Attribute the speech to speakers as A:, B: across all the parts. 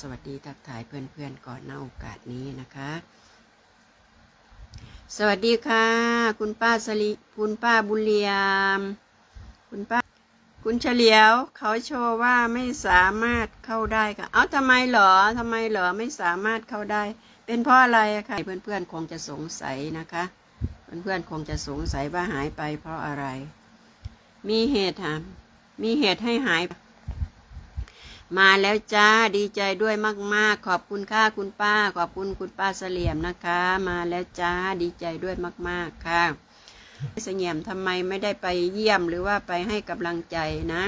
A: สวัสดีทักทายเพื่อนๆก่อนหน้าโอกาสนี้นะคะ สวัสดีค่ะ คุณป้าสลิคุณป้าบุญเลียม คุณป้า คุณเฉลียว เขาโชว์ว่าไม่สามารถเข้าได้ค่ะ เอ้าทำไมเหรอทำไมเหรอไม่สามารถเข้าได้ เป็นเพราะอะไรอะคะเพื่อนๆคงจะสงสัยนะคะ เพื่อนๆคงจะสงสัยว่าหายไปเพราะอะไร มีเหตุค่ะมีเหตุให้หาย มาแล้วจ้าดีใจด้วยมาก ๆ ขอบคุณค่ะ คุณป้า ขอบคุณคุณป้าเสลี่ยมนะคะ มาแล้วจ้าดีใจด้วยมาก ๆ ค่ะเสงี่ยมทำไมไม่ได้ไปเยี่ยมหรือว่าไปให้กำลังใจนะ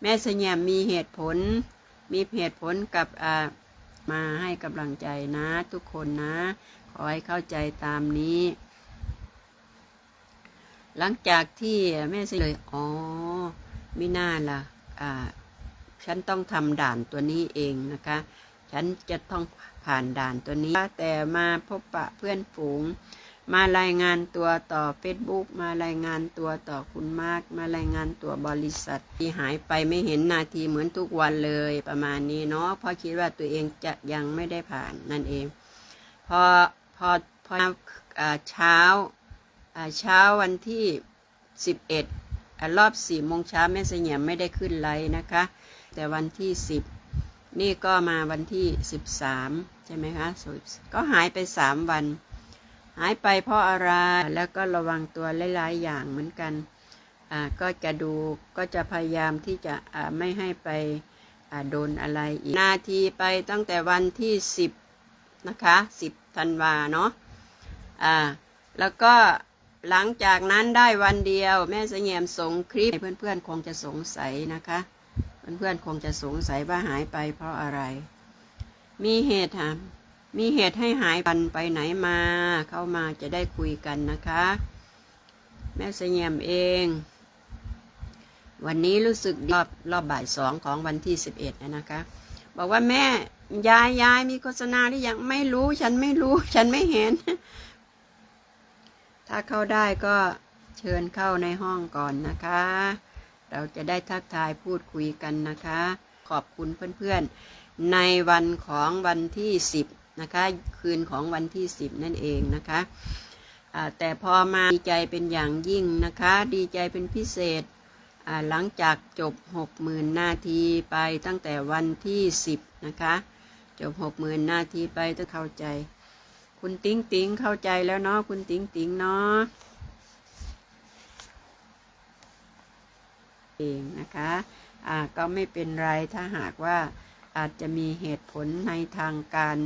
A: แม่เสงี่ยมมีเหตุผล มีเหตุผลกับอ่ามาให้กำลังใจนะ ทุกคนนะ ขอให้เข้าใจตามนี้ หลังจากที่แม่เสเลยอ๋อไม่น่าล่ะอ่า ฉันต้องทำด่านตัวนี้เองนะคะ ฉันจะต้องผ่านด่านตัวนี้ แต่มาพบปะเพื่อนฝูง มารายงานตัวต่อ Facebook มารายงานตัวต่อคุณมาก มารายงานตัวบริษัท ที่หายไปไม่เห็นนาทีเหมือนทุกวันเลยประมาณนี้เนาะเพราะคิดว่าตัวเองจะยังไม่ได้ผ่านนั่นเอง พอพอพอเช้าเช้าวันที่ 11อรอบ4โมงเช้าแม่เสงี่ยมไม่ได้ขึ้นไลน์นะคะ แต่วันที่สิบนี่ก็มาวันที่สิบสามใช่ไหมคะก็หายไปสามวัน หายไปเพราะอะไรแล้วก็ระวังตัวหลายๆอย่างเหมือนกันอ่าก็จะดูก็จะพยายามที่จะอ่าไม่ให้ไปอ่าโดนอะไรอีกนาทีไปตั้งแต่วันที่สิบนะคะสิบธันวาเนาะอ่าแล้วก็หลังจากนั้นได้วันเดียวแม่เสงี่ยมส่งคลิปเพื่อนๆคงจะสงสัยนะคะ เพื่อนๆคงจะสงสัยว่าหายไปเพราะอะไร มีเหตุค่ะมีเหตุให้หายปันไปไหนมา เข้ามาจะได้คุยกันนะคะ แม่เสงี่ยมเอง วันนี้รู้สึกรอบรอบบ่ายสองของวันที่สิบเอ็ดนะคะ บอกว่าแม่ยายยายมีโฆษณาหรือยังไม่รู้ ฉันไม่รู้ ฉันไม่เห็น ถ้าเข้าได้ก็เชิญเข้าในห้องก่อนนะคะ เราจะได้ทักทายพูดคุยกันนะคะ ขอบคุณเพื่อนๆ ในวันของวันที่สิบนะคะ คืนของวันที่สิบนั่นเองนะคะแต่พอมาดีใจเป็นอย่างยิ่งนะคะ ดีใจเป็นพิเศษหลังจากจบหกหมื่นนาทีไปตั้งแต่วันที่สิบนะคะ จบหกหมื่นนาทีไปต้องเข้าใจ คุณติ๊งติ๊งเข้าใจแล้วเนาะคุณติ๊งติ๊งเนาะ เองนะคะอ่าก็ไม่เป็นไรถ้าหากว่าอาจจะมีเหตุผลในทางการ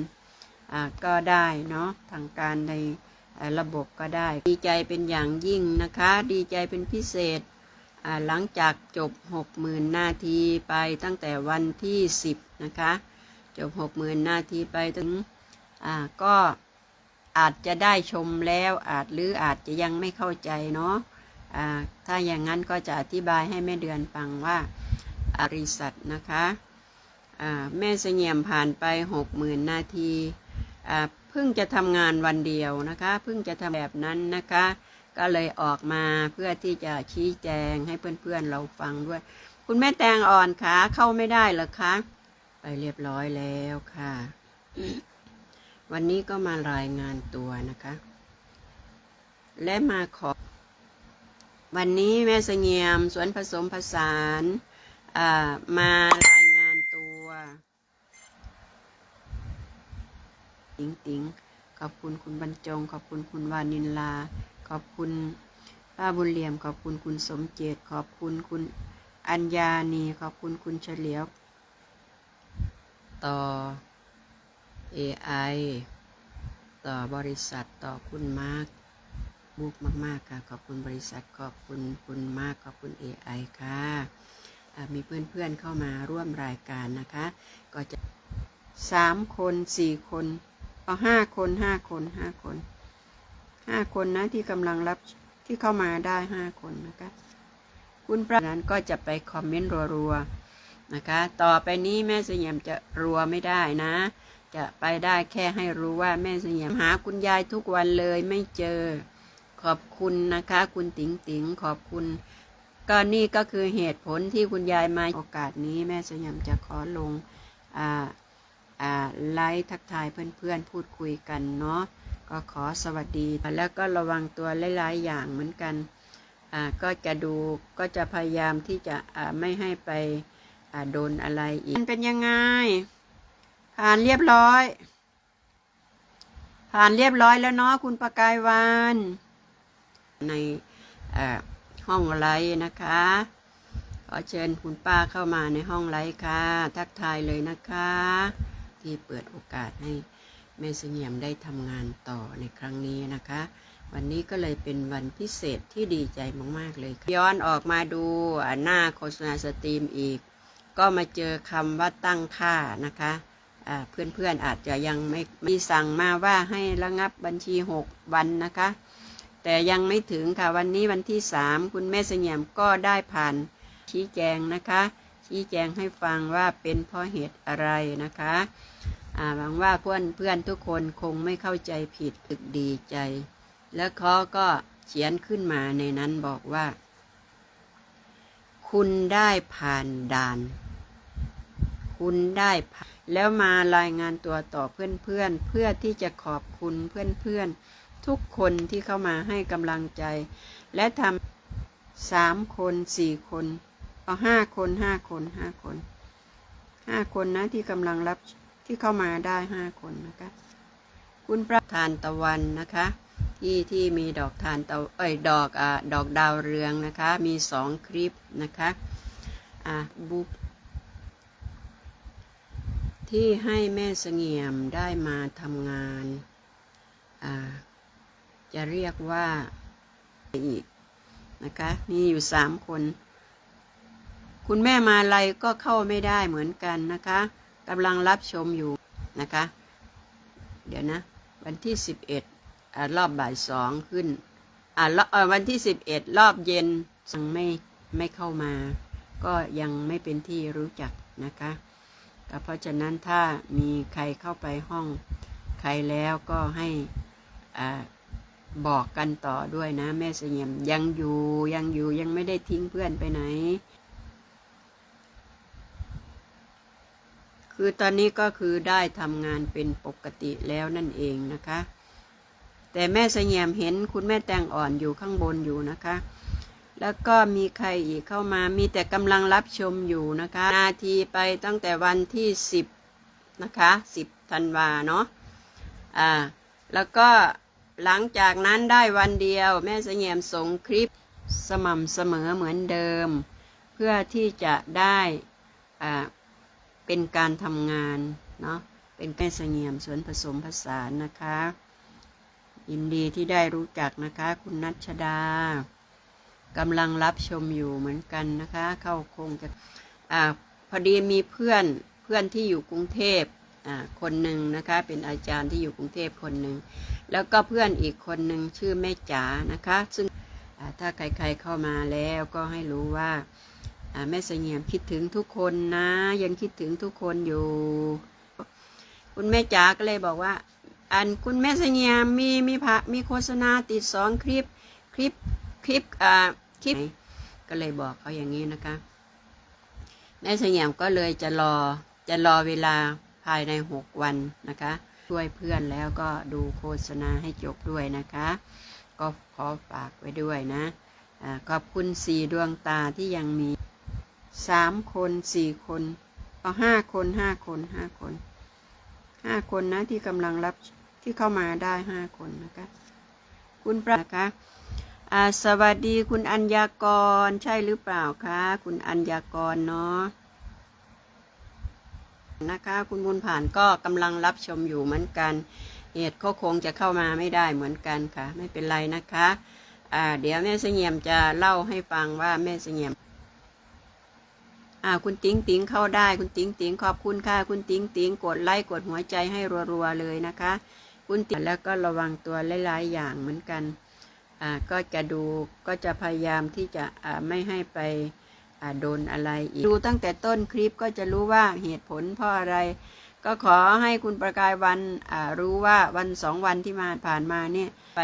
A: อ่าก็ได้เนาะทางการในระบบก็ได้ ดีใจเป็นอย่างยิ่งนะคะ ดีใจเป็นพิเศษหลังจากจบหกหมื่นนาทีไปตั้งแต่วันที่สิบนะคะ จบหกหมื่นนาทีไปถึงก็อาจจะได้ชมแล้วอาจหรืออาจจะยังไม่เข้าใจเนาะ ถ้าอย่างนั้นก็จะอธิบายให้แม่เดือนฟังว่าบริษัทนะคะแม่เสงี่ยมผ่านไปหกหมื่นนาทีเพิ่งจะทำงานวันเดียวนะคะเพิ่งจะทำแบบนั้นนะคะ ก็เลยออกมาเพื่อที่จะชี้แจงให้เพื่อนๆเราฟังด้วย คุณแม่แตงอ่อนคะเข้าไม่ได้เหรอคะไปเรียบร้อยแล้วค่ะ วันนี้ก็มารายงานตัวนะคะ และมาขอ วันนี้แม่เสงี่ยมสวนผสมผสานมารายงานตัวติ๋งติ๋งขอบคุณคุณบรรจง ขอบคุณคุณวานินลา ขอบคุณป้าบุญเหลี่ยม ขอบคุณคุณสมเจต ขอบคุณคุณอัญญานีขอบคุณคุณเฉลียว ต่อ AI ต่อบริษัทต่อคุณมาร์ค บุกมากๆค่ะ ขอบคุณบริษัทขอบคุณคุณมากขอบคุณ AI ค่ะอ่ามีเพื่อนๆเข้ามาร่วมรายการนะคะ ก็จะสามคนสี่คนเอาห้าคนห้าคนห้าคนห้าคนนะที่กำลังรับที่เข้ามาได้ห้าคนนะคะ คุณประนั้นก็จะไปคอมเมนต์รัวๆนะคะ ต่อไปนี้แม่เสงี่ยมจะรัวไม่ได้นะ จะไปได้แค่ให้รู้ว่าแม่เสงี่ยมหาคุณยายทุกวันเลยไม่เจอ ขอบคุณนะคะ คุณติ๋งติ๋งขอบคุณ ก็นี่ก็คือเหตุผลที่คุณยายมาโอกาสนี้ แม่สยามจะขอลงอ่าไลฟ์ทักทายเพื่อนๆ พูดคุยกันเนาะก็ขอสวัสดี แล้วก็ระวังตัวหลายๆอย่างเหมือนกันอ่าก็จะดูก็จะพยายามที่จะอ่าไม่ให้ไปอ่าโดนอะไรอีกมันเป็นยังไงผ่านเรียบร้อย ผ่านเรียบร้อยแล้วเนาะคุณประกายวาน ในห้องไลฟ์นะคะ ขอเชิญคุณป้าเข้ามาในห้องไลฟ์ค่ะ ทักทายเลยนะคะ ที่เปิดโอกาสให้แม่เสงี่ยมได้ทำงานต่อในครั้งนี้นะคะ วันนี้ก็เลยเป็นวันพิเศษที่ดีใจมาก ๆ เลยย้อนออกมาดูหน้าโฆษณาสตรีมอีก ก็มาเจอคำว่าตั้งค่านะคะเพื่อนๆอาจจะยังไม่มีสั่งมาว่าให้ระงับบัญชี 6 วันนะคะ แต่ยังไม่ถึงค่ะวันนี้วันที่ 3 คุณแม่เสงี่ยมก็ได้ผ่านชี้แจงนะคะ ชี้แจงให้ฟังว่าเป็นเพราะเหตุอะไรนะคะอ่าหวังว่าเพื่อนเพื่อนทุกคนคงไม่เข้าใจผิดตึกดีใจ แล้วเขาก็เขียนขึ้นมาในนั้นบอกว่า คุณได้ผ่านด่าน คุณได้ผ่านแล้วมารายงานตัวต่อเพื่อนเพื่อนๆเพื่อที่จะขอบคุณเพื่อนเพื่อน ทุกคนที่เข้ามาให้กำลังใจ และทำสามคนสี่คนเอาห้าคนห้าคนห้าคนห้าคนนะที่กำลังรับที่เข้ามาได้ห้าคนนะคะ คุณประธานตะวันนะคะ ที่ที่มีดอกทานตะเอ้ยดอกอ่าดอกดาวเรืองนะคะ มีสองคลิปนะคะอ่าบุที่ให้แม่เสงี่ยมได้มาทำงานอ่า จะเรียกว่าอีกนะคะ มีอยู่สามคน คุณแม่มาลัยก็เข้าไม่ได้เหมือนกันนะคะกำลังรับชมอยู่นะคะ เดี๋ยวนะ วันที่สิบเอ็ดรอบบ่ายสองขึ้นอ่ารอบวันที่สิบเอ็ดรอบเย็นยังไม่ไม่เข้ามา ก็ยังไม่เป็นที่รู้จักนะคะก็เพราะฉะนั้นถ้ามีใครเข้าไปห้องใครแล้วก็ให้อ่า บอกกันต่อด้วยนะ แม่เสงี่ยมยังอยู่ยังอยู่ยังไม่ได้ทิ้งเพื่อนไปไหน คือตอนนี้ก็คือได้ทำงานเป็นปกติแล้วนั่นเองนะคะ แต่แม่เสงี่ยมเห็นคุณแม่แตงอ่อนอยู่ข้างบนอยู่นะคะ แล้วก็มีใครอีกเข้ามามีแต่กำลังรับชมอยู่นะคะ นาทีไปตั้งแต่วันที่สิบนะคะสิบธันวาเนาะอ่าแล้วก็ หลังจากนั้นได้วันเดียวแม่เสงี่ยมส่งคลิปสม่ำเสมอเหมือนเดิม เพื่อที่จะได้เป็นการทำงานเนาะเป็นแก้เสงี่ยมสวนผสมผสานนะคะยินดีที่ได้รู้จักนะคะ คุณนัชดากำลังรับชมอยู่เหมือนกันนะคะ เข้าคงจะอพอดีมีเพื่อนเพื่อนที่อยู่กรุงเทพ คนหนึ่งนะคะ เป็นอาจารย์ที่อยู่กรุงเทพคนหนึ่ง แล้วก็เพื่อนอีกคนหนึ่งชื่อแม่จ๋านะคะ ซึ่งถ้าใครๆเข้ามาแล้วก็ให้รู้ว่าอ่าแม่เสงี่ยมคิดถึงทุกคนนะ ยังคิดถึงทุกคนอยู่ คุณแม่จ๋าก็เลยบอกว่า อันคุณแม่เสงี่ยมมีมีพระมีโฆษณาติดสองคลิปคลิปคลิปอ่าคลิปก็เลยบอกเขาอย่างนี้นะคะแม่เสงี่ยมก็เลยจะรอจะรอเวลา ภายในหกวันนะคะ ช่วยเพื่อนแล้วก็ดูโฆษณาให้จบด้วยนะคะ ก็ขอฝากไว้ด้วยนะอาขอบคุณสี่ดวงตาที่ยังมีสามคนสี่คนเอาห้าคนห้าคนห้าคนห้าคนนะที่กำลังรับที่เข้ามาได้ห้าคนนะคะ คุณประนะคะอ่าสวัสดีคุณอัญญากรใช่หรือเปล่าคะ คุณอัญญากรเนาะ นะคะคุณบุญผ่านก็กำลังรับชมอยู่เหมือนกัน เหตุก็คงจะเข้ามาไม่ได้เหมือนกันค่ะ ไม่เป็นไรนะคะอ่าเดี๋ยวแม่เสงี่ยมจะเล่าให้ฟังว่าแม่เสงี่ยมอ่าคุณติ๋งติ๋งเข้าได้คุณติ๋งติ๋งขอบคุณค่ะคุณติ๋งติ๋งกดไลค์กดหัวใจให้รัวๆเลยนะคะ คุณติ๋งแล้วก็ระวังตัวหลายๆอย่างเหมือนกันอ่าก็จะดูก็จะพยายามที่จะอ่าไม่ให้ไป โดนอะไรอีกดูตั้งแต่ต้นคลิปก็จะรู้ว่าเหตุผลเพราะอะไร ก็ขอให้คุณประกายวันรู้ว่าวันสองวันที่มาผ่านมาเนี่ยไป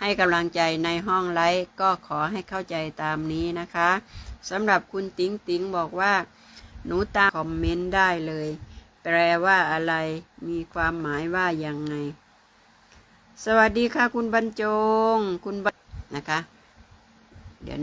A: ให้กำลังใจในห้องไลฟ์ก็ขอให้เข้าใจตามนี้นะคะสำหรับคุณติ๋งติ๋งบอกว่า หนูตามคอมเมนต์ได้เลย แปลว่าอะไรมีความหมายว่ายังไง สวัสดีค่ะคุณบรรจงคุณบนะคะ เดี๋ยวนะ